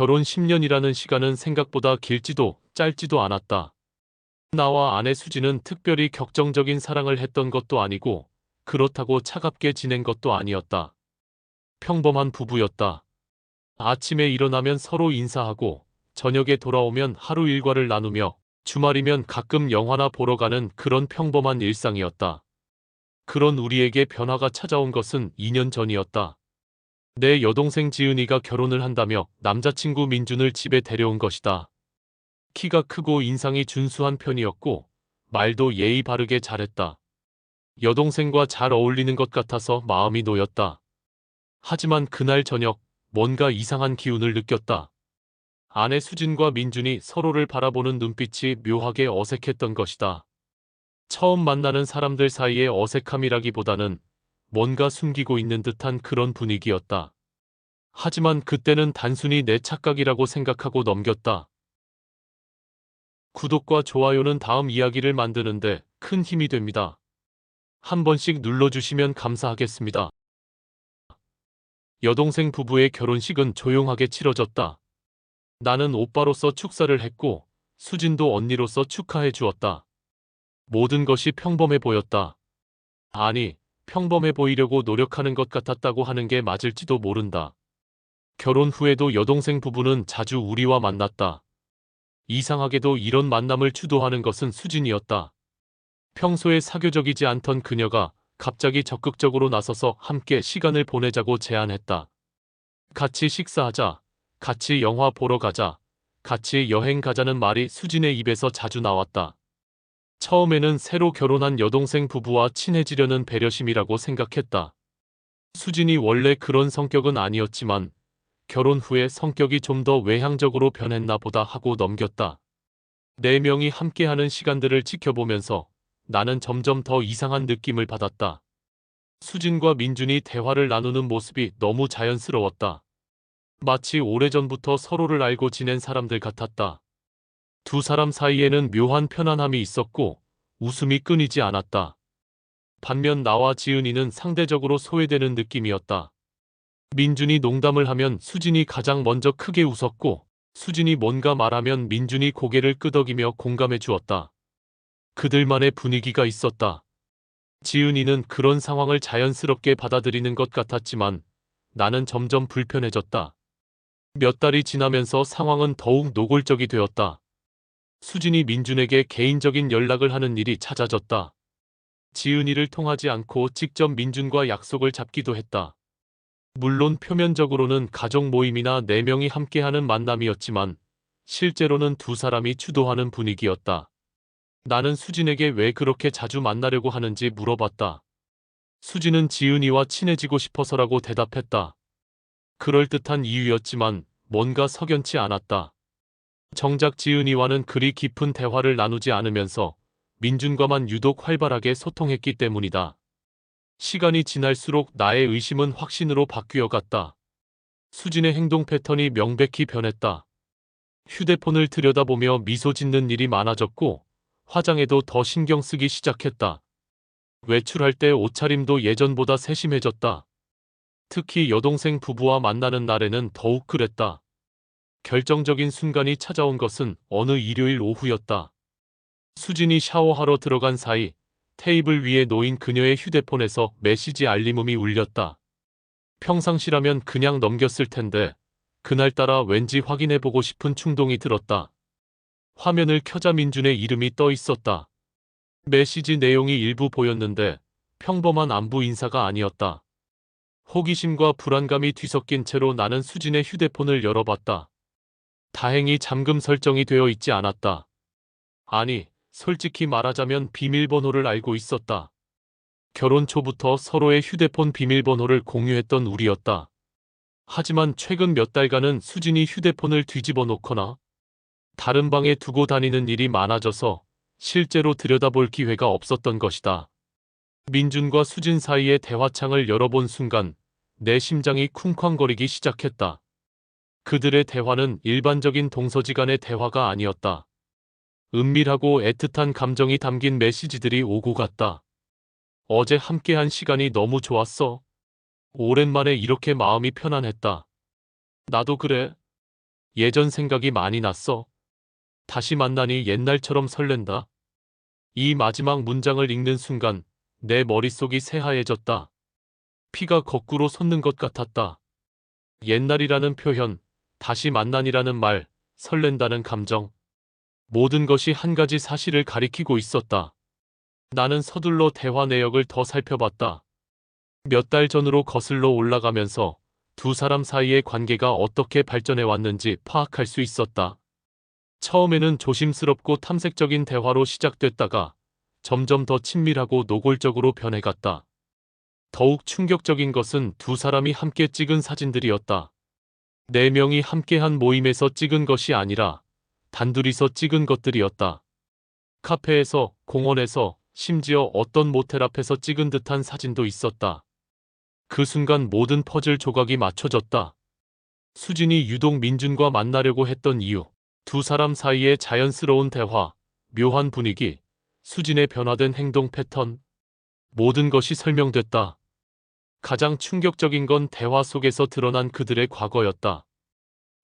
결혼 10년이라는 시간은 생각보다 길지도 짧지도 않았다. 나와 아내 수지는 특별히 격정적인 사랑을 했던 것도 아니고 그렇다고 차갑게 지낸 것도 아니었다. 평범한 부부였다. 아침에 일어나면 서로 인사하고 저녁에 돌아오면 하루 일과를 나누며 주말이면 가끔 영화나 보러 가는 그런 평범한 일상이었다. 그런 우리에게 변화가 찾아온 것은 2년 전이었다. 내 여동생 지은이가 결혼을 한다며 남자친구 민준을 집에 데려온 것이다. 키가 크고 인상이 준수한 편이었고 말도 예의 바르게 잘했다. 여동생과 잘 어울리는 것 같아서 마음이 놓였다. 하지만 그날 저녁 뭔가 이상한 기운을 느꼈다. 아내 수진과 민준이 서로를 바라보는 눈빛이 묘하게 어색했던 것이다. 처음 만나는 사람들 사이의 어색함이라기보다는 뭔가 숨기고 있는 듯한 그런 분위기였다. 하지만 그때는 단순히 내 착각이라고 생각하고 넘겼다. 구독과 좋아요는 다음 이야기를 만드는데 큰 힘이 됩니다. 한 번씩 눌러주시면 감사하겠습니다. 여동생 부부의 결혼식은 조용하게 치러졌다. 나는 오빠로서 축사를 했고 수진도 언니로서 축하해 주었다. 모든 것이 평범해 보였다. 아니, 평범해 보이려고 노력하는 것 같았다고 하는 게 맞을지도 모른다. 결혼 후에도 여동생 부부는 자주 우리와 만났다. 이상하게도 이런 만남을 주도하는 것은 수진이었다. 평소에 사교적이지 않던 그녀가 갑자기 적극적으로 나서서 함께 시간을 보내자고 제안했다. 같이 식사하자, 같이 영화 보러 가자, 같이 여행 가자는 말이 수진의 입에서 자주 나왔다. 처음에는 새로 결혼한 여동생 부부와 친해지려는 배려심이라고 생각했다. 수진이 원래 그런 성격은 아니었지만 결혼 후에 성격이 좀 더 외향적으로 변했나 보다 하고 넘겼다. 네 명이 함께하는 시간들을 지켜보면서 나는 점점 더 이상한 느낌을 받았다. 수진과 민준이 대화를 나누는 모습이 너무 자연스러웠다. 마치 오래전부터 서로를 알고 지낸 사람들 같았다. 두 사람 사이에는 묘한 편안함이 있었고 웃음이 끊이지 않았다. 반면 나와 지은이는 상대적으로 소외되는 느낌이었다. 민준이 농담을 하면 수진이 가장 먼저 크게 웃었고 수진이 뭔가 말하면 민준이 고개를 끄덕이며 공감해 주었다. 그들만의 분위기가 있었다. 지은이는 그런 상황을 자연스럽게 받아들이는 것 같았지만 나는 점점 불편해졌다. 몇 달이 지나면서 상황은 더욱 노골적이 되었다. 수진이 민준에게 개인적인 연락을 하는 일이 잦아졌다. 지은이를 통하지 않고 직접 민준과 약속을 잡기도 했다. 물론 표면적으로는 가족 모임이나 네 명이 함께하는 만남이었지만 실제로는 두 사람이 주도하는 분위기였다. 나는 수진에게 왜 그렇게 자주 만나려고 하는지 물어봤다. 수진은 지은이와 친해지고 싶어서라고 대답했다. 그럴듯한 이유였지만 뭔가 석연치 않았다. 정작 지은이와는 그리 깊은 대화를 나누지 않으면서 민준과만 유독 활발하게 소통했기 때문이다. 시간이 지날수록 나의 의심은 확신으로 바뀌어 갔다. 수진의 행동 패턴이 명백히 변했다. 휴대폰을 들여다보며 미소 짓는 일이 많아졌고 화장에도 더 신경 쓰기 시작했다. 외출할 때 옷차림도 예전보다 세심해졌다. 특히 여동생 부부와 만나는 날에는 더욱 그랬다. 결정적인 순간이 찾아온 것은 어느 일요일 오후였다. 수진이 샤워하러 들어간 사이 테이블 위에 놓인 그녀의 휴대폰에서 메시지 알림음이 울렸다. 평상시라면 그냥 넘겼을 텐데 그날따라 왠지 확인해보고 싶은 충동이 들었다. 화면을 켜자 민준의 이름이 떠 있었다. 메시지 내용이 일부 보였는데 평범한 안부 인사가 아니었다. 호기심과 불안감이 뒤섞인 채로 나는 수진의 휴대폰을 열어봤다. 다행히 잠금 설정이 되어 있지 않았다. 아니, 솔직히 말하자면 비밀번호를 알고 있었다. 결혼 초부터 서로의 휴대폰 비밀번호를 공유했던 우리였다. 하지만 최근 몇 달간은 수진이 휴대폰을 뒤집어 놓거나 다른 방에 두고 다니는 일이 많아져서 실제로 들여다볼 기회가 없었던 것이다. 민준과 수진 사이의 대화창을 열어본 순간 내 심장이 쿵쾅거리기 시작했다. 그들의 대화는 일반적인 동서지 간의 대화가 아니었다. 은밀하고 애틋한 감정이 담긴 메시지들이 오고 갔다. 어제 함께한 시간이 너무 좋았어. 오랜만에 이렇게 마음이 편안했다. 나도 그래. 예전 생각이 많이 났어. 다시 만나니 옛날처럼 설렌다. 이 마지막 문장을 읽는 순간 내 머릿속이 새하얘졌다. 피가 거꾸로 솟는 것 같았다. 옛날이라는 표현, 다시 만난이라는 말, 설렌다는 감정. 모든 것이 한 가지 사실을 가리키고 있었다. 나는 서둘러 대화 내역을 더 살펴봤다. 몇 달 전으로 거슬러 올라가면서 두 사람 사이의 관계가 어떻게 발전해 왔는지 파악할 수 있었다. 처음에는 조심스럽고 탐색적인 대화로 시작됐다가 점점 더 친밀하고 노골적으로 변해갔다. 더욱 충격적인 것은 두 사람이 함께 찍은 사진들이었다. 네 명이 함께한 모임에서 찍은 것이 아니라 단둘이서 찍은 것들이었다. 카페에서, 공원에서, 심지어 어떤 모텔 앞에서 찍은 듯한 사진도 있었다. 그 순간 모든 퍼즐 조각이 맞춰졌다. 수진이 유독 민준과 만나려고 했던 이유, 두 사람 사이의 자연스러운 대화, 묘한 분위기, 수진의 변화된 행동 패턴, 모든 것이 설명됐다. 가장 충격적인 건 대화 속에서 드러난 그들의 과거였다.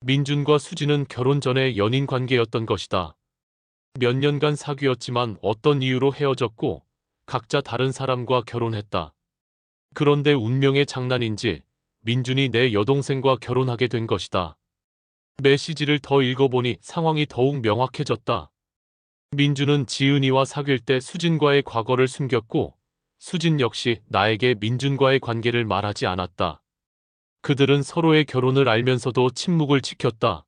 민준과 수진은 결혼 전에 연인 관계였던 것이다. 몇 년간 사귀었지만 어떤 이유로 헤어졌고 각자 다른 사람과 결혼했다. 그런데 운명의 장난인지 민준이 내 여동생과 결혼하게 된 것이다. 메시지를 더 읽어보니 상황이 더욱 명확해졌다. 민준은 지은이와 사귈 때 수진과의 과거를 숨겼고 수진 역시 나에게 민준과의 관계를 말하지 않았다. 그들은 서로의 결혼을 알면서도 침묵을 지켰다.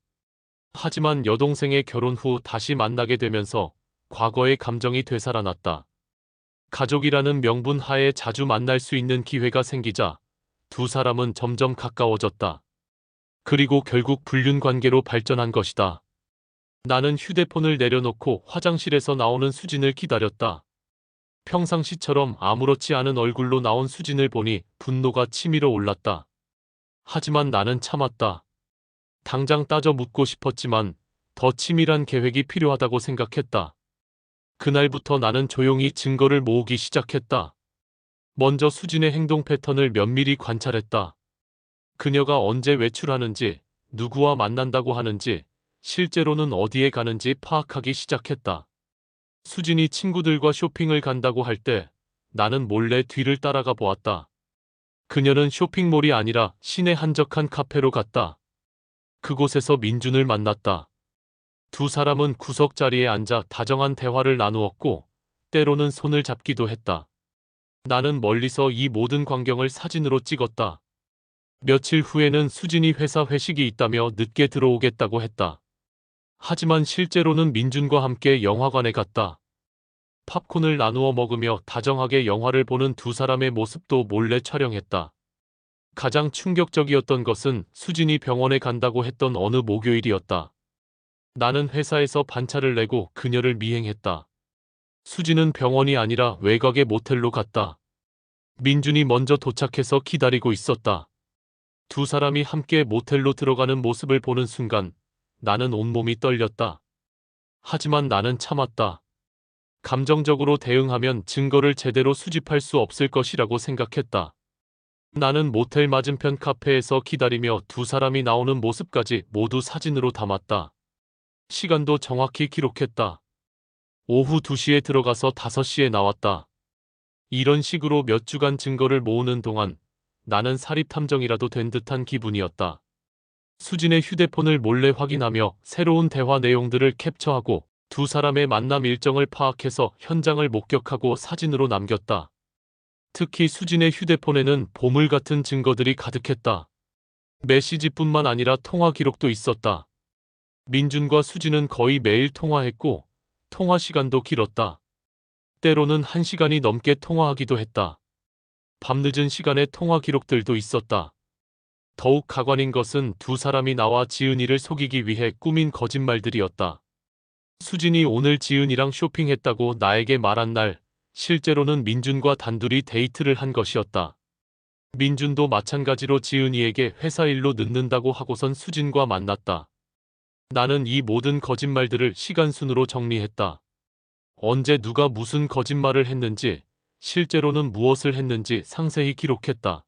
하지만 여동생의 결혼 후 다시 만나게 되면서 과거의 감정이 되살아났다. 가족이라는 명분 하에 자주 만날 수 있는 기회가 생기자 두 사람은 점점 가까워졌다. 그리고 결국 불륜 관계로 발전한 것이다. 나는 휴대폰을 내려놓고 화장실에서 나오는 수진을 기다렸다. 평상시처럼 아무렇지 않은 얼굴로 나온 수진을 보니 분노가 치밀어 올랐다. 하지만 나는 참았다. 당장 따져 묻고 싶었지만 더 치밀한 계획이 필요하다고 생각했다. 그날부터 나는 조용히 증거를 모으기 시작했다. 먼저 수진의 행동 패턴을 면밀히 관찰했다. 그녀가 언제 외출하는지, 누구와 만난다고 하는지, 실제로는 어디에 가는지 파악하기 시작했다. 수진이 친구들과 쇼핑을 간다고 할 때 나는 몰래 뒤를 따라가 보았다. 그녀는 쇼핑몰이 아니라 시내 한적한 카페로 갔다. 그곳에서 민준을 만났다. 두 사람은 구석 자리에 앉아 다정한 대화를 나누었고 때로는 손을 잡기도 했다. 나는 멀리서 이 모든 광경을 사진으로 찍었다. 며칠 후에는 수진이 회사 회식이 있다며 늦게 들어오겠다고 했다. 하지만 실제로는 민준과 함께 영화관에 갔다. 팝콘을 나누어 먹으며 다정하게 영화를 보는 두 사람의 모습도 몰래 촬영했다. 가장 충격적이었던 것은 수진이 병원에 간다고 했던 어느 목요일이었다. 나는 회사에서 반차를 내고 그녀를 미행했다. 수진은 병원이 아니라 외곽의 모텔로 갔다. 민준이 먼저 도착해서 기다리고 있었다. 두 사람이 함께 모텔로 들어가는 모습을 보는 순간 나는 온몸이 떨렸다. 하지만 나는 참았다. 감정적으로 대응하면 증거를 제대로 수집할 수 없을 것이라고 생각했다. 나는 모텔 맞은편 카페에서 기다리며 두 사람이 나오는 모습까지 모두 사진으로 담았다. 시간도 정확히 기록했다. 오후 2시에 들어가서 5시에 나왔다. 이런 식으로 몇 주간 증거를 모으는 동안 나는 사립 탐정이라도 된 듯한 기분이었다. 수진의 휴대폰을 몰래 확인하며 새로운 대화 내용들을 캡처하고 두 사람의 만남 일정을 파악해서 현장을 목격하고 사진으로 남겼다. 특히 수진의 휴대폰에는 보물 같은 증거들이 가득했다. 메시지뿐만 아니라 통화 기록도 있었다. 민준과 수진은 거의 매일 통화했고 통화 시간도 길었다. 때로는 한 시간이 넘게 통화하기도 했다. 밤늦은 시간에 통화 기록들도 있었다. 더욱 가관인 것은 두 사람이 나와 지은이를 속이기 위해 꾸민 거짓말들이었다. 수진이 오늘 지은이랑 쇼핑했다고 나에게 말한 날, 실제로는 민준과 단둘이 데이트를 한 것이었다. 민준도 마찬가지로 지은이에게 회사 일로 늦는다고 하고선 수진과 만났다. 나는 이 모든 거짓말들을 시간순으로 정리했다. 언제 누가 무슨 거짓말을 했는지, 실제로는 무엇을 했는지 상세히 기록했다.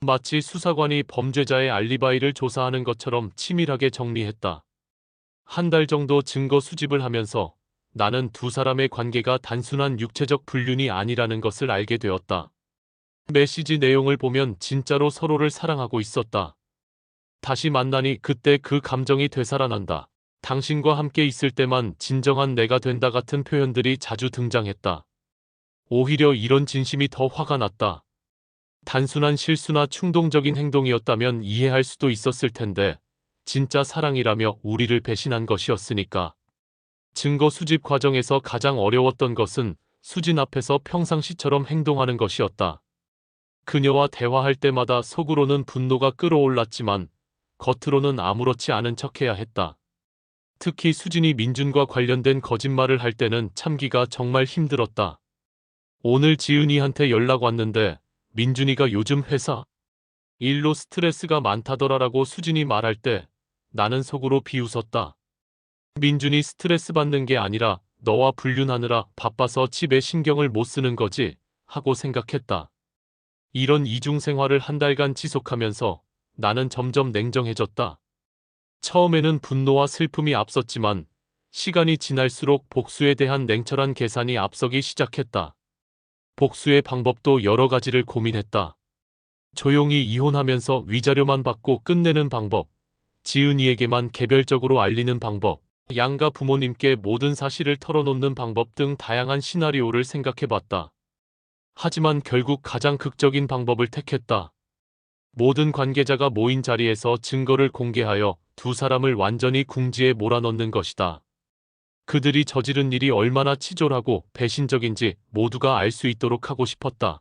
마치 수사관이 범죄자의 알리바이를 조사하는 것처럼 치밀하게 정리했다. 한 달 정도 증거 수집을 하면서 나는 두 사람의 관계가 단순한 육체적 불륜이 아니라는 것을 알게 되었다. 메시지 내용을 보면 진짜로 서로를 사랑하고 있었다. 다시 만나니 그때 그 감정이 되살아난다. 당신과 함께 있을 때만 진정한 내가 된다 같은 표현들이 자주 등장했다. 오히려 이런 진심이 더 화가 났다. 단순한 실수나 충동적인 행동이었다면 이해할 수도 있었을 텐데, 진짜 사랑이라며 우리를 배신한 것이었으니까. 증거 수집 과정에서 가장 어려웠던 것은 수진 앞에서 평상시처럼 행동하는 것이었다. 그녀와 대화할 때마다 속으로는 분노가 끌어올랐지만 겉으로는 아무렇지 않은 척해야 했다. 특히 수진이 민준과 관련된 거짓말을 할 때는 참기가 정말 힘들었다. 오늘 지은이한테 연락 왔는데 민준이가 요즘 회사 일로 스트레스가 많다더라라고 수진이 말할 때 나는 속으로 비웃었다. 민준이 스트레스 받는 게 아니라 너와 불륜하느라 바빠서 집에 신경을 못 쓰는 거지 하고 생각했다. 이런 이중 생활을 한 달간 지속하면서 나는 점점 냉정해졌다. 처음에는 분노와 슬픔이 앞섰지만 시간이 지날수록 복수에 대한 냉철한 계산이 앞서기 시작했다. 복수의 방법도 여러 가지를 고민했다. 조용히 이혼하면서 위자료만 받고 끝내는 방법, 지은이에게만 개별적으로 알리는 방법, 양가 부모님께 모든 사실을 털어놓는 방법 등 다양한 시나리오를 생각해봤다. 하지만 결국 가장 극적인 방법을 택했다. 모든 관계자가 모인 자리에서 증거를 공개하여 두 사람을 완전히 궁지에 몰아넣는 것이다. 그들이 저지른 일이 얼마나 치졸하고 배신적인지 모두가 알 수 있도록 하고 싶었다.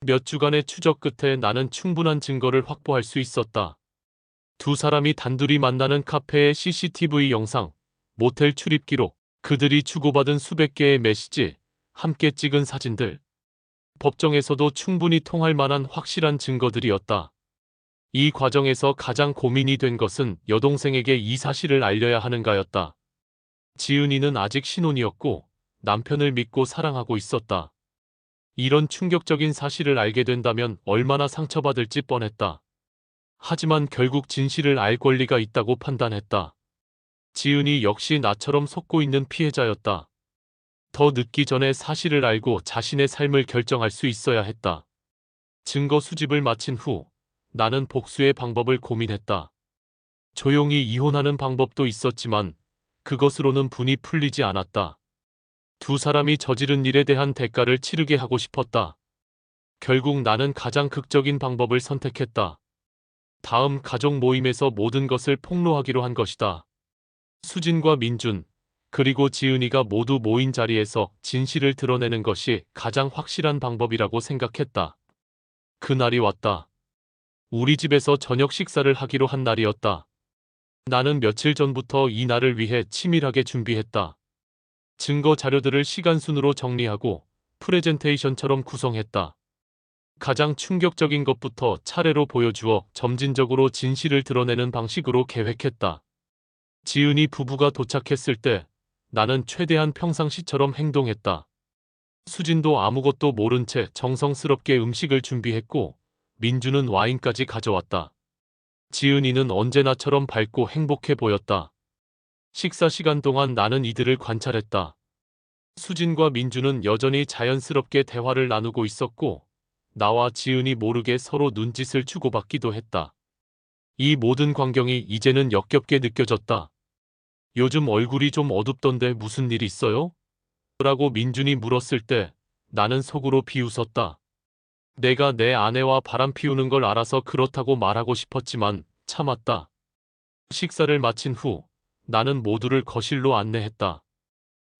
몇 주간의 추적 끝에 나는 충분한 증거를 확보할 수 있었다. 두 사람이 단둘이 만나는 카페의 CCTV 영상, 모텔 출입 기록, 그들이 주고받은 수백 개의 메시지, 함께 찍은 사진들. 법정에서도 충분히 통할 만한 확실한 증거들이었다. 이 과정에서 가장 고민이 된 것은 여동생에게 이 사실을 알려야 하는가였다. 지은이는 아직 신혼이었고 남편을 믿고 사랑하고 있었다. 이런 충격적인 사실을 알게 된다면 얼마나 상처받을지 뻔했다. 하지만 결국 진실을 알 권리가 있다고 판단했다. 지은이 역시 나처럼 속고 있는 피해자였다. 더 늦기 전에 사실을 알고 자신의 삶을 결정할 수 있어야 했다. 증거 수집을 마친 후 나는 복수의 방법을 고민했다. 조용히 이혼하는 방법도 있었지만 그것으로는 분이 풀리지 않았다. 두 사람이 저지른 일에 대한 대가를 치르게 하고 싶었다. 결국 나는 가장 극적인 방법을 선택했다. 다음 가족 모임에서 모든 것을 폭로하기로 한 것이다. 수진과 민준, 그리고 지은이가 모두 모인 자리에서 진실을 드러내는 것이 가장 확실한 방법이라고 생각했다. 그날이 왔다. 우리 집에서 저녁 식사를 하기로 한 날이었다. 나는 며칠 전부터 이 날을 위해 치밀하게 준비했다. 증거 자료들을 시간순으로 정리하고 프레젠테이션처럼 구성했다. 가장 충격적인 것부터 차례로 보여주어 점진적으로 진실을 드러내는 방식으로 계획했다. 지은이 부부가 도착했을 때 나는 최대한 평상시처럼 행동했다. 수진도 아무것도 모른 채 정성스럽게 음식을 준비했고 민주는 와인까지 가져왔다. 지은이는 언제나처럼 밝고 행복해 보였다. 식사 시간 동안 나는 이들을 관찰했다. 수진과 민주는 여전히 자연스럽게 대화를 나누고 있었고 나와 지은이 모르게 서로 눈짓을 주고받기도 했다. 이 모든 광경이 이제는 역겹게 느껴졌다. 요즘 얼굴이 좀 어둡던데 무슨 일 있어요? 라고 민준이 물었을 때 나는 속으로 비웃었다. 내가 내 아내와 바람 피우는 걸 알아서 그렇다고 말하고 싶었지만 참았다. 식사를 마친 후 나는 모두를 거실로 안내했다.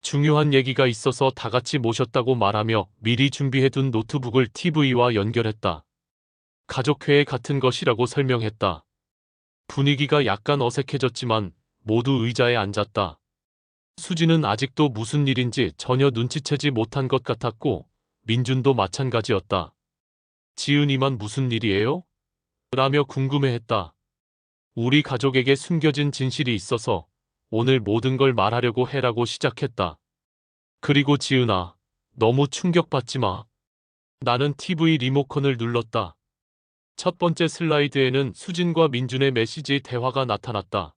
중요한 얘기가 있어서 다 같이 모셨다고 말하며 미리 준비해둔 노트북을 TV와 연결했다. 가족회의 같은 것이라고 설명했다. 분위기가 약간 어색해졌지만 모두 의자에 앉았다. 수지는 아직도 무슨 일인지 전혀 눈치채지 못한 것 같았고 민준도 마찬가지였다. 지은이만 무슨 일이에요? 라며 궁금해했다. 우리 가족에게 숨겨진 진실이 있어서 오늘 모든 걸 말하려고 해라고 시작했다. 그리고 지은아, 너무 충격받지 마. 나는 TV 리모컨을 눌렀다. 첫 번째 슬라이드에는 수진과 민준의 메시지 대화가 나타났다.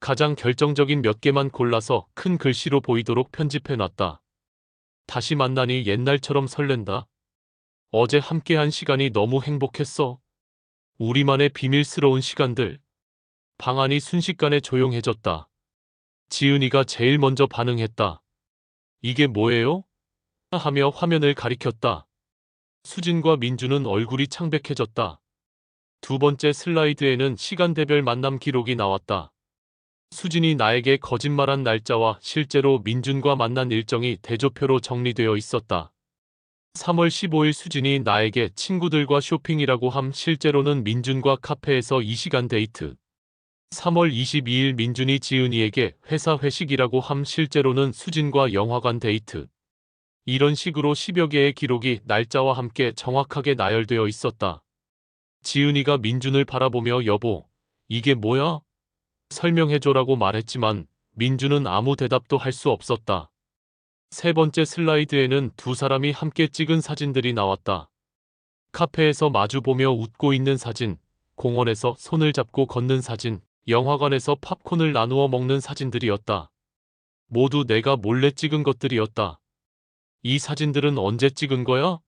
가장 결정적인 몇 개만 골라서 큰 글씨로 보이도록 편집해놨다. 다시 만나니 옛날처럼 설렌다. 어제 함께한 시간이 너무 행복했어. 우리만의 비밀스러운 시간들. 방 안이 순식간에 조용해졌다. 지은이가 제일 먼저 반응했다. 이게 뭐예요? 하며 화면을 가리켰다. 수진과 민주는 얼굴이 창백해졌다. 두 번째 슬라이드에는 시간대별 만남 기록이 나왔다. 수진이 나에게 거짓말한 날짜와 실제로 민준과 만난 일정이 대조표로 정리되어 있었다. 3월 15일 수진이 나에게 친구들과 쇼핑이라고 함 실제로는 민준과 카페에서 2시간 데이트. 3월 22일 민준이 지은이에게 회사 회식이라고 함 실제로는 수진과 영화관 데이트. 이런 식으로 10여 개의 기록이 날짜와 함께 정확하게 나열되어 있었다. 지은이가 민준을 바라보며 여보, 이게 뭐야? 설명해줘라고 말했지만 민준은 아무 대답도 할 수 없었다. 세 번째 슬라이드에는 두 사람이 함께 찍은 사진들이 나왔다. 카페에서 마주보며 웃고 있는 사진, 공원에서 손을 잡고 걷는 사진, 영화관에서 팝콘을 나누어 먹는 사진들이었다. 모두 내가 몰래 찍은 것들이었다. 이 사진들은 언제 찍은 거야?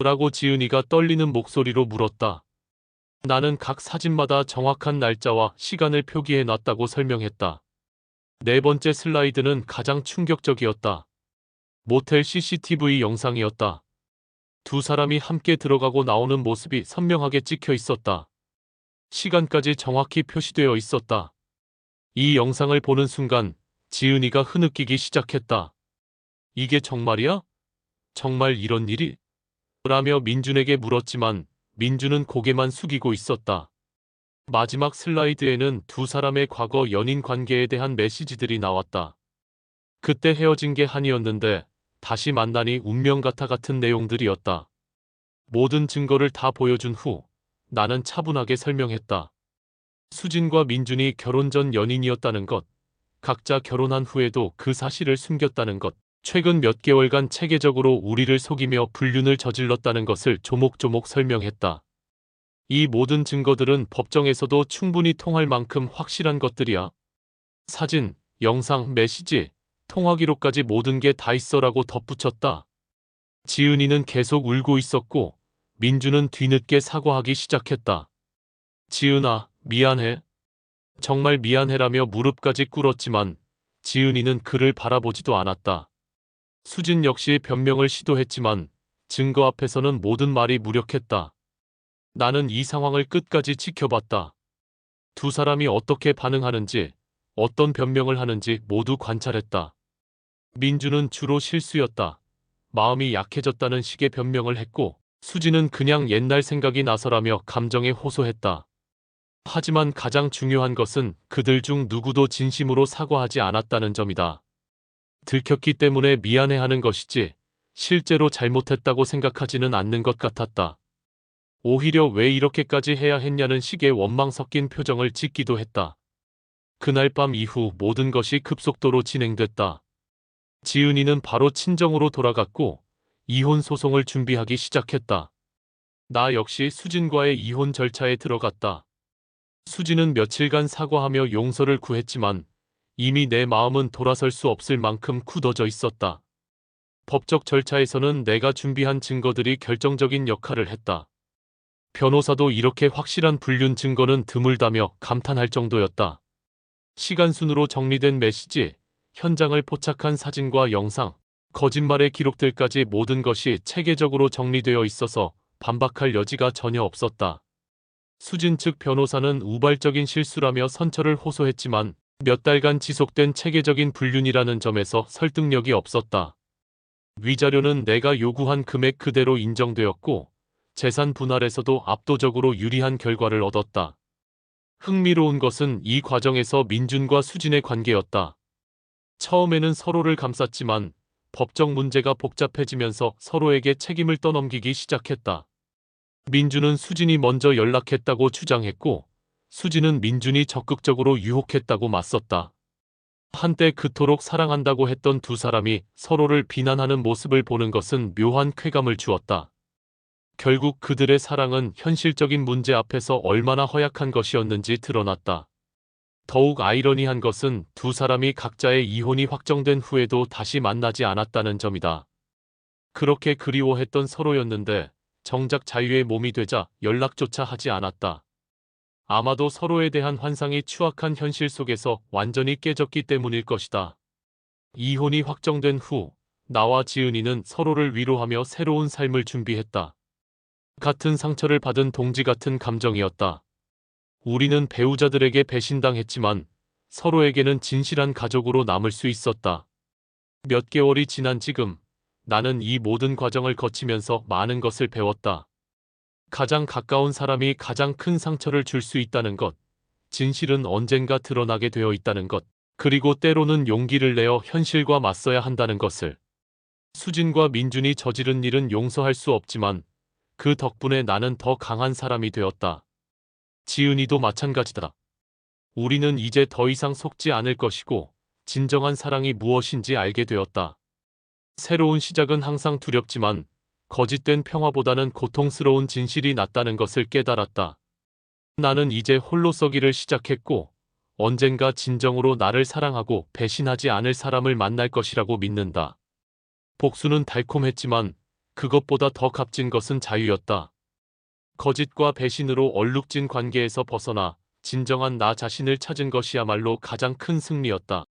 라고 지은이가 떨리는 목소리로 물었다. 나는 각 사진마다 정확한 날짜와 시간을 표기해 놨다고 설명했다. 네 번째 슬라이드는 가장 충격적이었다. 모텔 CCTV 영상이었다. 두 사람이 함께 들어가고 나오는 모습이 선명하게 찍혀 있었다. 시간까지 정확히 표시되어 있었다. 이 영상을 보는 순간 지은이가 흐느끼기 시작했다. 이게 정말이야? 정말 이런 일이? 라며 민준에게 물었지만 민준은 고개만 숙이고 있었다. 마지막 슬라이드에는 두 사람의 과거 연인 관계에 대한 메시지들이 나왔다. 그때 헤어진 게 한이었는데 다시 만나니 운명 같아 같은 내용들이었다. 모든 증거를 다 보여준 후 나는 차분하게 설명했다. 수진과 민준이 결혼 전 연인이었다는 것, 각자 결혼한 후에도 그 사실을 숨겼다는 것, 최근 몇 개월간 체계적으로 우리를 속이며 불륜을 저질렀다는 것을 조목조목 설명했다. 이 모든 증거들은 법정에서도 충분히 통할 만큼 확실한 것들이야. 사진, 영상, 메시지, 통화 기록까지 모든 게 다 있어라고 덧붙였다. 지은이는 계속 울고 있었고 민주는 뒤늦게 사과하기 시작했다. 지은아, 미안해. 정말 미안해라며 무릎까지 꿇었지만 지은이는 그를 바라보지도 않았다. 수진 역시 변명을 시도했지만 증거 앞에서는 모든 말이 무력했다. 나는 이 상황을 끝까지 지켜봤다. 두 사람이 어떻게 반응하는지, 어떤 변명을 하는지 모두 관찰했다. 민주는 주로 실수였다. 마음이 약해졌다는 식의 변명을 했고, 수지는 그냥 옛날 생각이 나서라며 감정에 호소했다. 하지만 가장 중요한 것은 그들 중 누구도 진심으로 사과하지 않았다는 점이다. 들켰기 때문에 미안해하는 것이지 실제로 잘못했다고 생각하지는 않는 것 같았다. 오히려 왜 이렇게까지 해야 했냐는 식의 원망 섞인 표정을 짓기도 했다. 그날 밤 이후 모든 것이 급속도로 진행됐다. 지은이는 바로 친정으로 돌아갔고 이혼 소송을 준비하기 시작했다. 나 역시 수진과의 이혼 절차에 들어갔다. 수진은 며칠간 사과하며 용서를 구했지만 이미 내 마음은 돌아설 수 없을 만큼 굳어져 있었다. 법적 절차에서는 내가 준비한 증거들이 결정적인 역할을 했다. 변호사도 이렇게 확실한 불륜 증거는 드물다며 감탄할 정도였다. 시간순으로 정리된 메시지, 현장을 포착한 사진과 영상, 거짓말의 기록들까지 모든 것이 체계적으로 정리되어 있어서 반박할 여지가 전혀 없었다. 수진 측 변호사는 우발적인 실수라며 선처를 호소했지만 몇 달간 지속된 체계적인 불륜이라는 점에서 설득력이 없었다. 위자료는 내가 요구한 금액 그대로 인정되었고 재산 분할에서도 압도적으로 유리한 결과를 얻었다. 흥미로운 것은 이 과정에서 민준과 수진의 관계였다. 처음에는 서로를 감쌌지만 법적 문제가 복잡해지면서 서로에게 책임을 떠넘기기 시작했다. 민준은 수진이 먼저 연락했다고 주장했고 수지는 민준이 적극적으로 유혹했다고 맞섰다. 한때 그토록 사랑한다고 했던 두 사람이 서로를 비난하는 모습을 보는 것은 묘한 쾌감을 주었다. 결국 그들의 사랑은 현실적인 문제 앞에서 얼마나 허약한 것이었는지 드러났다. 더욱 아이러니한 것은 두 사람이 각자의 이혼이 확정된 후에도 다시 만나지 않았다는 점이다. 그렇게 그리워했던 서로였는데 정작 자유의 몸이 되자 연락조차 하지 않았다. 아마도 서로에 대한 환상이 추악한 현실 속에서 완전히 깨졌기 때문일 것이다. 이혼이 확정된 후 나와 지은이는 서로를 위로하며 새로운 삶을 준비했다. 같은 상처를 받은 동지 같은 감정이었다. 우리는 배우자들에게 배신당했지만 서로에게는 진실한 가족으로 남을 수 있었다. 몇 개월이 지난 지금 나는 이 모든 과정을 거치면서 많은 것을 배웠다. 가장 가까운 사람이 가장 큰 상처를 줄 수 있다는 것, 진실은 언젠가 드러나게 되어 있다는 것, 그리고 때로는 용기를 내어 현실과 맞서야 한다는 것을. 수진과 민준이 저지른 일은 용서할 수 없지만 그 덕분에 나는 더 강한 사람이 되었다. 지은이도 마찬가지다. 우리는 이제 더 이상 속지 않을 것이고 진정한 사랑이 무엇인지 알게 되었다. 새로운 시작은 항상 두렵지만 거짓된 평화보다는 고통스러운 진실이 낫다는 것을 깨달았다. 나는 이제 홀로 서기를 시작했고 언젠가 진정으로 나를 사랑하고 배신하지 않을 사람을 만날 것이라고 믿는다. 복수는 달콤했지만 그것보다 더 값진 것은 자유였다. 거짓과 배신으로 얼룩진 관계에서 벗어나 진정한 나 자신을 찾은 것이야말로 가장 큰 승리였다.